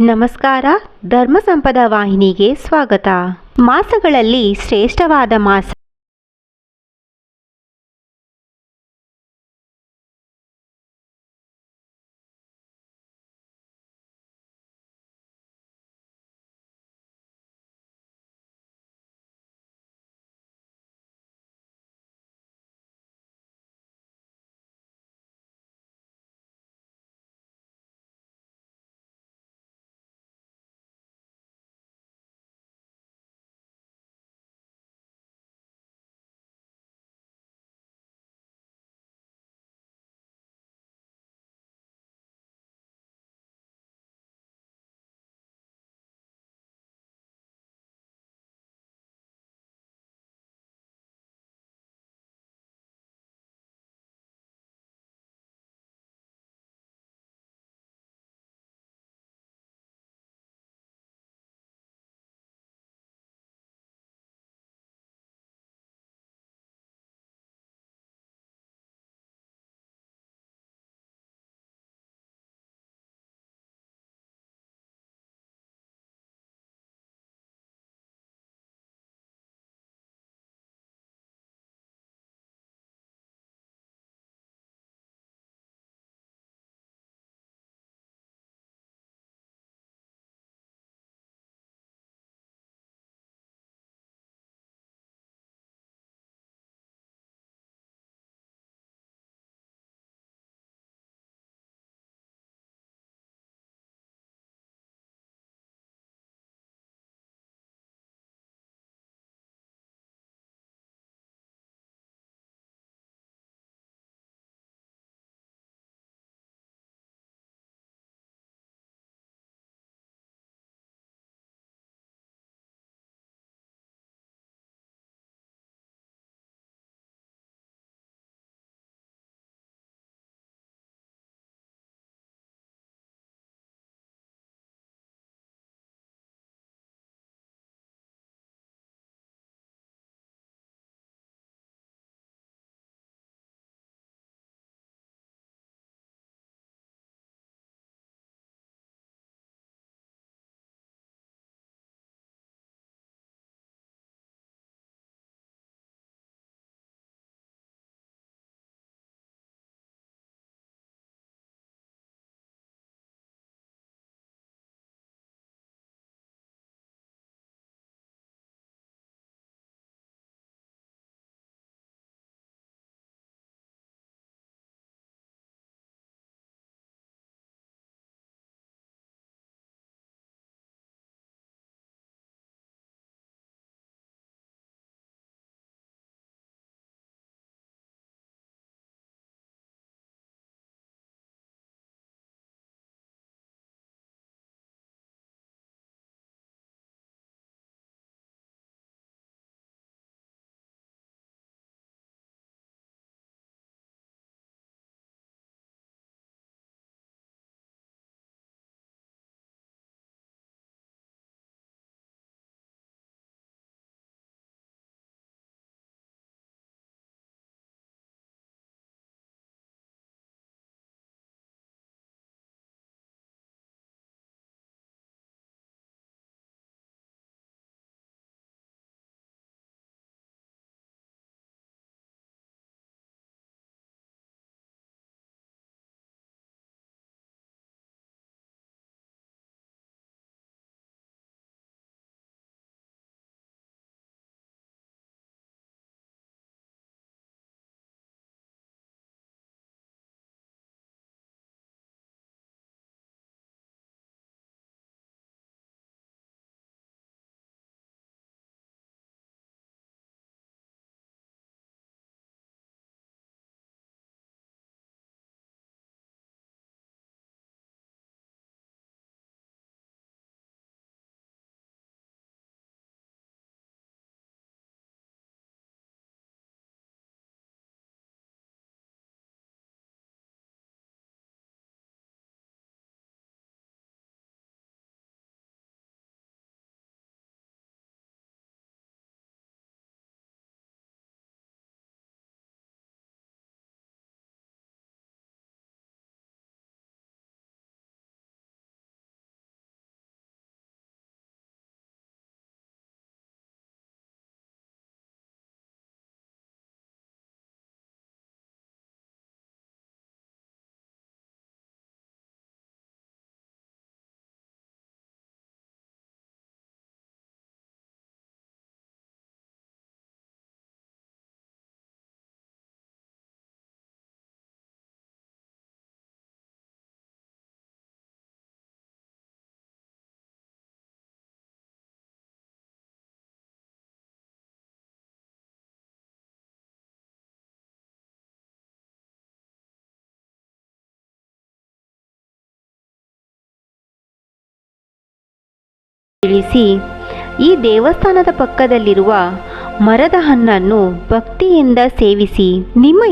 ನಮಸ್ಕಾರ ಧರ್ಮ ಸಂಪದ ವಾಹಿನಿಗೆ ಸ್ವಾಗತ. ಮಾಸಗಳಲ್ಲಿ ಶ್ರೇಷ್ಠವಾದ ಮಾಸ ಇಳಿಸಿ ಈ ದೇವಸ್ಥಾನದ ಪಕ್ಕದಲ್ಲಿರುವ ಮರದ ಹಣ್ಣನ್ನು ಭಕ್ತಿಯಿಂದ ಸೇವಿಸಿ. ನಿಮ್ಮ